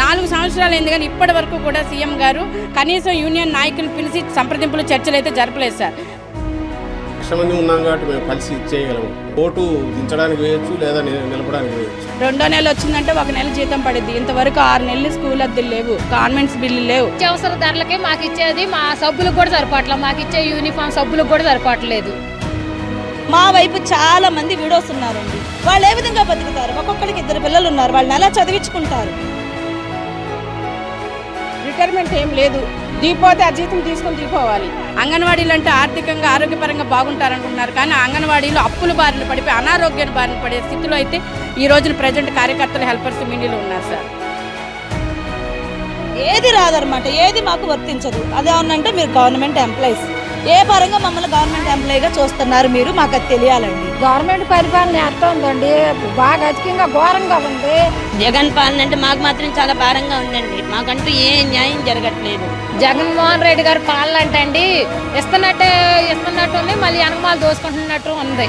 సంవత్సరాలు అయింది కానీ ఇప్పటి వరకు కూడా సీఎం గారు కనీసం యూనియన్ నాయకులు పిలిచి సంప్రదింపులు చర్చలు అయితే జరపలేదు సార్. లక్ష మంది ఉన్నాం కాబట్టి మేము కలిసి ఇచ్చేయగలము. ఓటు దించడానికి వేయొచ్చు లేదా ని- నిలపడానికి వేయొచ్చు. రెండో నెల వచ్చిందంటే ఒక నెల జీతం పడింది ఇంతవరకు ఆరు నెలలు స్కూల్ అద్దెలు లేవు కాన్వెంట్స్ బిల్లు లేవు. నిత్యావసర ధరలకే మాకు ఇచ్చేది మా సబ్బులకు కూడా సరిపట్లేదు మాకు ఇచ్చే యూనిఫామ్ సబ్బులకు కూడా సరిపట్లేదు మా వైపు చాలా మంది విడోస్ ఉన్నారండి వాళ్ళు ఏ విధంగా బతుకుతారు? ఒక్కొక్కరికి ఇద్దరు పిల్లలు ఉన్నారు వాళ్ళని ఎలా చదివించుకుంటారు? రిక్వైర్మెంట్ ఏం లేదు. దిగిపోతే ఆ జీతం తీసుకొని దిగిపోవాలి. అంగన్వాడీలు అంటే ఆర్థికంగా ఆరోగ్యపరంగా బాగుంటారనుకుంటున్నారు. కానీ అంగన్వాడీలు అప్పుల బారిన పడిపోయి అనారోగ్యాన్ని బారిన పడే స్థితిలో అయితే ఈ రోజున ప్రజెంట్ కార్యకర్తలు హెల్పర్స్ మీడియాలో ఉన్నారు సార్. ఏది రాదనమాట ఏది మాకు వర్తించదు. అదేమన్నంటే మీరు గవర్నమెంట్ ఎంప్లాయీస్. ఏ పరంగా మమ్మల్ని గవర్నమెంట్ ఎంప్లాయీగా చూస్తున్నారు మీరు? మాకు అది తెలియాలండి. గవర్నమెంట్ పరిపాలన ఎట్లా ఉందండి? బాగా అధికంగా ఘోరంగా ఉంది. జగన్ పాలన అంటే మాకు మాత్రం చాలా భారంగా ఉందండి. మాకంటూ ఏ న్యాయం జరగట్లేదు. జగన్మోహన్ రెడ్డి గారి పాలన అంటే అండి ఇస్తున్నట్టే ఇస్తున్నట్టు ఉంది మళ్ళీ వెనకమాల దోసుకుంటున్నట్టు ఉంది.